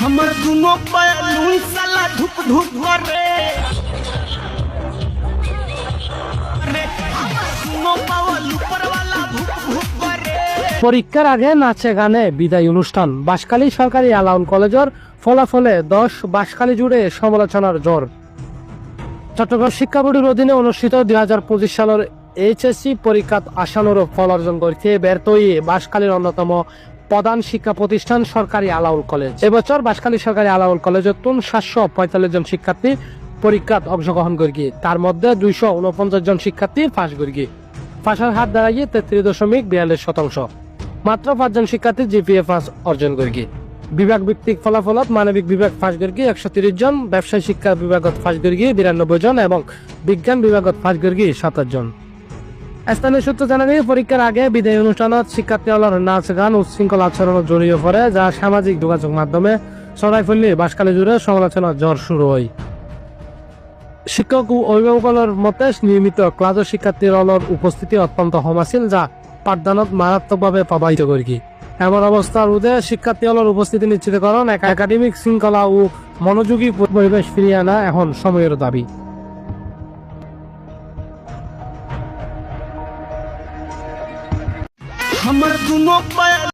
हमर दुनो बैलून साला धुक धुक करे अरे हमर दुनो पावल ऊपर वाला भुक भुक करे পরীক্ষার আগে নাচে গানে বিদায় অনুষ্ঠান বাঁশখালী সরকারি আলাউন কলেজের ফলাফলে দশ বাঁশখালী জুড়ে সমালোচনার জোর চট্টগ্রাম শিক্ষা বোর্ডের অধীনে অনুষ্ঠিত দুই হাজার পঁচিশ সালের এইচএসসি পরীক্ষাত আশানুরূপ ফল অর্জন করতে ব্যর্থ হয়ে বাঁশখালীর অন্যতম প্রধান শিক্ষা প্রতিষ্ঠান সরকারি আলাউল কলেজ। এবছর বাঁশখালী সরকারি আলাউল কলেজের তুন সাতশো পঁয়তাল্লিশ জন শিক্ষার্থী পরীক্ষাত অংশগ্রহণ করি তার মধ্যে দুইশো উনপঞ্চাশ জন শিক্ষার্থী পাশ করি পাশের হাত দাঁড়াইয়ে তেত্রিশ দশমিক বিয়াল্লিশ শতাংশ। মাত্র পাঁচজন শিক্ষার্থী জিপিএ পাস অর্জন করি বিভাগ ভিত্তিক ফলাফলত মানবিক বিভাগ ফাঁস করি একশো তিরিশ জন, ব্যবসায় শিক্ষা বিভাগত ফাঁস করি বিরানব্বই জন এবং বিজ্ঞান বিভাগত ফাঁস করি সাতাশ জন। স্থানীয় সূত্র জানা যায়, পরীক্ষার আগে বিদায় অনুষ্ঠানত শিক্ষার্থীসকলের নাচ, গান, উচ্ছৃঙ্খল আচরণ জড়িয়ে পড়ে, যা সামাজিক যোগাযোগ মাধ্যমে ছড়াই ফেললে বাসকালী জুড়ে সমালোচনার জ্বর শুরু হয়। শিক্ষক ও অভিভাবকের মতে, নিয়মিত ক্লাসের শিক্ষার্থীর উপস্থিতি অত্যন্ত কম আছিল যা পাঠদানত মারাত্মকভাবে প্রভাবিত করি এমন অবস্থা রোধে শিক্ষার্থীদের উপস্থিতি নিশ্চিতকরণ এক একাডেমিক শৃঙ্খলা ও মনোযোগী পরিবেশ ফিরিয়ে আনা এখন সময়ের দাবি। محمد بن مقبل